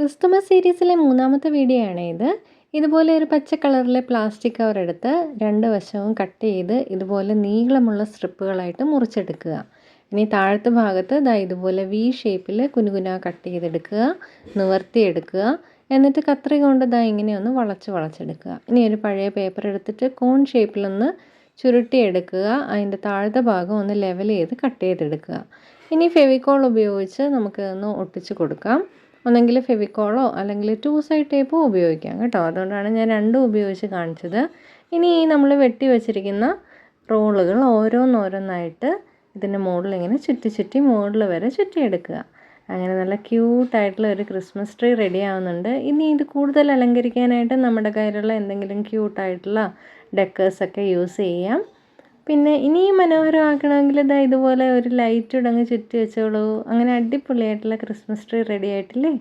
Christmas സീരീസിലെ മൂന്നാമത്തെ video ആണ് ഇത്. ഇതുപോലെ ഒരു പച്ച കളറിലെ പ്ലാസ്റ്റിക് കവർ എടുത്ത് രണ്ട് വശവും കട്ട് ചെയ്ത് ഇതുപോലെ നീളമുള്ള സ്ട്രിപ്പുകളായിട്ട് മുറിച്ചെടുക്കുക. ഇനി താഴത്തെ ഭാഗത്ത് ഇതാ ഇതുപോലെ വി ഷേപ്പിൽ കുനുകുന കട്ട് ചെയ്തെടുക്കുക നിവർത്തിയെടുക്കുക. എന്നിട്ട് കത്രി കൊണ്ട് ഇതാ ഇങ്ങനെ ഒന്ന് വളച്ച് വളച്ചെടുക്കുക. ഇനി ഒരു പഴയ പേപ്പർ എടുത്തിട്ട് കോൺ ഷേപ്പിലൊന്ന് ചുരുട്ടിയെടുക്കുക. അതിന്റെ താഴത്തെ ഭാഗം ഒന്ന് ലെവൽ ചെയ്ത് കട്ട് ചെയ്തെടുക്കുക. ഇനി ഫെവിക്കോൾ ഉപയോഗിച്ച് നമുക്കൊന്ന് ഒട്ടിച്ച് കൊടുക്കാം. ഒന്നെങ്കിൽ ഫെവിക്കോളോ അല്ലെങ്കിൽ ടു സൈഡ് ടേപ്പോ ഉപയോഗിക്കാം കേട്ടോ. അതുകൊണ്ടാണ് ഞാൻ രണ്ടും ഉപയോഗിച്ച് കാണിച്ചത്. ഇനി ഈ നമ്മൾ വെട്ടി വെച്ചിരിക്കുന്ന റോളുകൾ ഓരോന്നോരോന്നായിട്ട് ഇതിന്റെ മുകളിൽ ഇങ്ങനെ ചുറ്റി ചുറ്റി മുകളിൽ വരെ ചുറ്റിയെടുക്കുക. അങ്ങനെ നല്ല ക്യൂട്ടായിട്ടുള്ള ഒരു ക്രിസ്മസ് ട്രീ റെഡി ആവുന്നുണ്ട്. ഇനി ഇത് കൂടുതൽ അലങ്കരിക്കാനായിട്ട് നമ്മുടെ കയ്യിലുള്ള എന്തെങ്കിലും ക്യൂട്ടായിട്ടുള്ള ഡെക്കേഴ്സൊക്കെ യൂസ് ചെയ്യാം. പിന്നെ ഇനിയും മനോഹരമാക്കണമെങ്കിൽ ഇതാ ഇതുപോലെ ഒരു ലൈറ്റ് ഇടങ്ങ് ചുറ്റി വെച്ചോളൂ. അങ്ങനെ അടിപൊളിയായിട്ടുള്ള ക്രിസ്മസ് ട്രീ റെഡി ആയിട്ടില്ലേ?